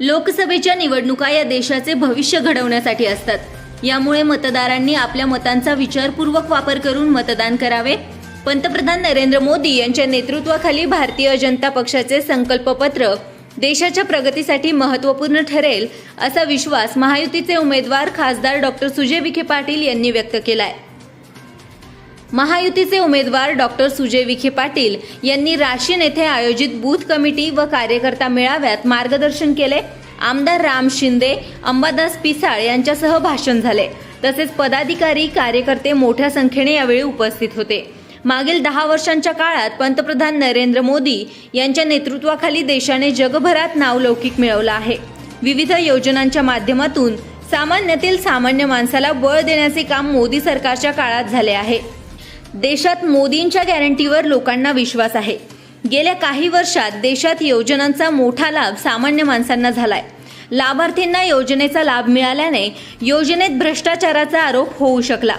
लोकसभेच्या निवडणुका या देशाचे भविष्य घडवण्यासाठी असतात. यामुळे मतदारांनी आपल्या मतांचा विचारपूर्वक वापर करून मतदान करावे. पंतप्रधान नरेंद्र मोदी यांच्या नेतृत्वाखाली भारतीय जनता पक्षाचे संकल्पपत्र देशाच्या प्रगतीसाठी महत्त्वपूर्ण ठरेल असा विश्वास महायुतीचे उमेदवार खासदार डॉक्टर सुजय विखे पाटील यांनी व्यक्त केला आहे महायुतीचे उमेदवार डॉक्टर सुजय विखे पाटील यांनी राशीन येथे आयोजित बूथ कमिटी व कार्यकर्ता मेळाव्यात मार्गदर्शन केले. आमदार राम शिंदे अंबादास पिसाळ यांच्यासह भाषण झाले. तसेच पदाधिकारी कार्यकर्ते मोठ्या संख्येने यावेळी उपस्थित होते. मागील दहा वर्षांच्या काळात पंतप्रधान नरेंद्र मोदी यांच्या नेतृत्वाखाली देशाने जगभरात नावलौकिक मिळवला आहे. विविध योजनांच्या माध्यमातून सामान्यातील सामान्य माणसाला बळ देण्याचे काम मोदी सरकारच्या काळात झाले आहे. देशात मोदींच्या गॅरंटीवर लोकांना विश्वास आहे. गेल्या काही वर्षात देशात योजनांचा मोठा लाभ सामान्य माणसांना झालाय. लाभार्थींना योजनेचा लाभ मिळाल्याने योजनेत भ्रष्टाचाराचा आरोप होऊ शकला.